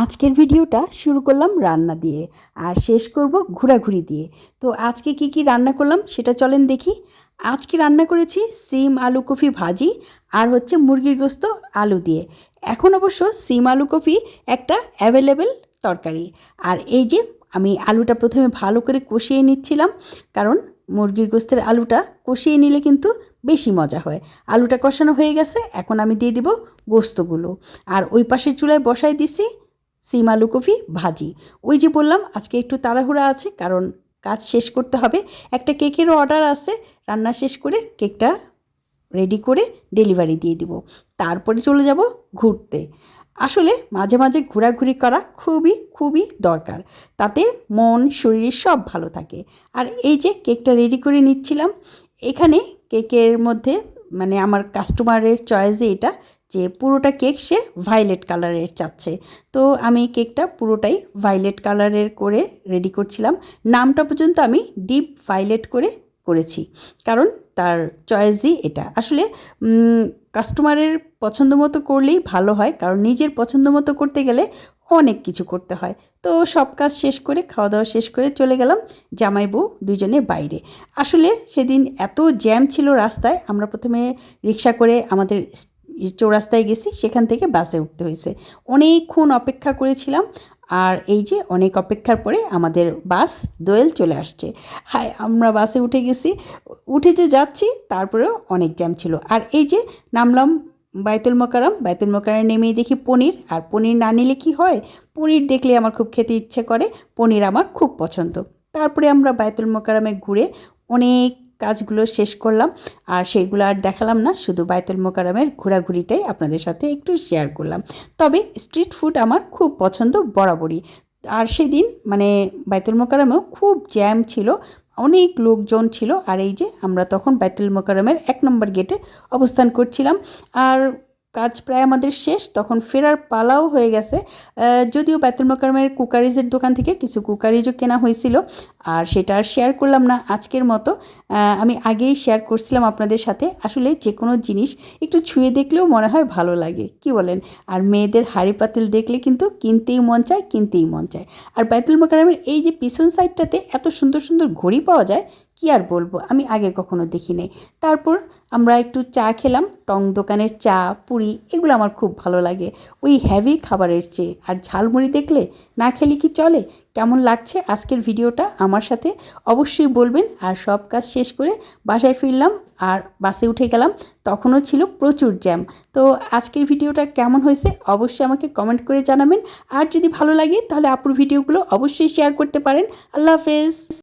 আজকের ভিডিওটা শুরু করলাম রান্না দিয়ে আর শেষ করব ঘোরাঘুরি দিয়ে। তো আজকে কি কি রান্না করলাম সেটা চলেন দেখি। আজকে রান্না করেছি সিম আলু কফি ভাজি আর হচ্ছে মুরগির গোস্ত আলু দিয়ে। এখন অবশ্য সিম আলু কফি একটা অ্যাভেলেবেল তরকারি। আর এই যে আমি আলুটা প্রথমে ভালো করে কষিয়ে নিচ্ছিলাম কারণ মুরগির গোস্তের আলুটা কষিয়ে নিলে কিন্তু বেশি মজা হয়। আলুটা কষানো হয়ে গেছে, এখন আমি দিয়ে দিব গোস্তগুলো। আর ওই পাশের চুলায় বসাই দিছি সিম আলু ভাজি। ওই যে বললাম, আজকে একটু তাড়াহুড়া আছে, কারণ কাজ শেষ করতে হবে। একটা কেকেরও অর্ডার আছে, রান্না শেষ করে কেকটা রেডি করে ডেলিভারি দিয়ে দিব। তারপরে চলে যাব ঘুরতে। আসলে মাঝে মাঝে ঘোরাঘুরি করা খুবই খুবই দরকার। তাতে মন, শরীর সব ভালো থাকে। আর এই যে কেকটা রেডি করে নিচ্ছিলাম, এখানে কেকের মধ্যে মানে আমার কাস্টমারের চয়েসে এটা যে পুরোটা কেক সে ভায়োলেট কালারের চাচ্ছে। তো আমি কেকটা পুরোটাই ভায়োলেট কালারের করে রেডি করছিলাম। নামটা পর্যন্ত আমি ডিপ ভায়োলেট করে করেছি। কারণ তার চয়েসই এটা। আসলে কাস্টমারের পছন্দ মতো করলেই ভালো হয়। কারণ নিজের পছন্দ মতো করতে গেলে অনেক কিছু করতে হয়। তো সব কাজ শেষ করে, খাওয়া দাওয়া শেষ করে চলে গেলাম জামাই বউ দুজনে বাইরে। আসলে সেদিন এত জ্যাম ছিল রাস্তায়, আমরা প্রথমে রিক্সা করে আমাদের চৌরাস্তায় গেছি, সেখান থেকে বাসে উঠতে হয়েছে। অনেকক্ষণ অপেক্ষা করেছিলাম, আর এই যে অনেক অপেক্ষার পরে আমাদের বাস, দোয়েল চলে আসছে। হায়, আমরা বাসে উঠে গেছি, উঠে যে যাচ্ছি, তারপরেও অনেক জ্যাম ছিল। আর এই যে নামলাম বাইতুল মোকারম বাইতুল মোকারমে নেমেই দেখি পনির। আর পনির না নিলে কি হয়? পনির দেখলে আমার খুব খেতে ইচ্ছে করে। পনির আমার খুব পছন্দ। তারপরে আমরা বাইতুল মোকারমে ঘুরে অনেক কাজগুলো শেষ করলাম। আর সেগুলো আর দেখালাম না, শুধু বাইতুল মোকারমের ঘোরাঘুরিটাই আপনাদের সাথে একটু শেয়ার করলাম। তবে স্ট্রিট ফুড আমার খুব পছন্দ বরাবরই। আর সেদিন মানে বাইতুল মোকারমেও খুব জ্যাম ছিল। অনেক লোকজন ছিল আর এই যে আমরা তখন ব্যাটেল মোকারমের এক নম্বর গেটে অবস্থান করছিলাম। আর কাজ প্রায় আমাদের শেষ, তখন ফেরার পালাও হয়ে গেছে। যদিও বাইতুল মোকারমের কুকারিজের দোকান থেকে কিছু কুকারিজও কেনা হয়েছিল। আর সেটা আর শেয়ার করলাম না আজকের মতো। আমি আগেই শেয়ার করছিলাম আপনাদের সাথে। আসলে যে কোনো জিনিস একটু ছুঁয়ে দেখলেও মনে হয় ভালো লাগে। কি বলেন? আর মেয়েদের হাড়ি পাতিল দেখলে কিন্তু কিনতেই মন চায়, কিনতেই মন চায়। আর বাইতুল মোকারমের এই যে পিছন সাইডটাতে এত সুন্দর সুন্দর ঘড়ি পাওয়া যায়, কি আর বলব? আমি আগে কখনো দেখি নাই। তারপর আমরা একটু চা খেলাম, টং দোকানের চা, পুরি, এগুলো আমার খুব ভালো লাগে। ওই হ্যাভি খাবারের চেয়ে। আর ঝালমুড়ি দেখলে না খেলে কি চলে? কেমন লাগছে আজকের ভিডিওটা আমার সাথে অবশ্যই বলবেন। আর সব কাজ শেষ করে বাসায় ফিরলাম আর বাসে উঠে গেলাম। তখনও ছিল প্রচুর জ্যাম। তো আজকের ভিডিওটা কেমন হয়েছে অবশ্যই আমাকে কমেন্ট করে জানাবেন। আর যদি ভালো লাগে তাহলে আপুর ভিডিওগুলো অবশ্যই শেয়ার করতে পারেন। আল্লাহ হাফেজ।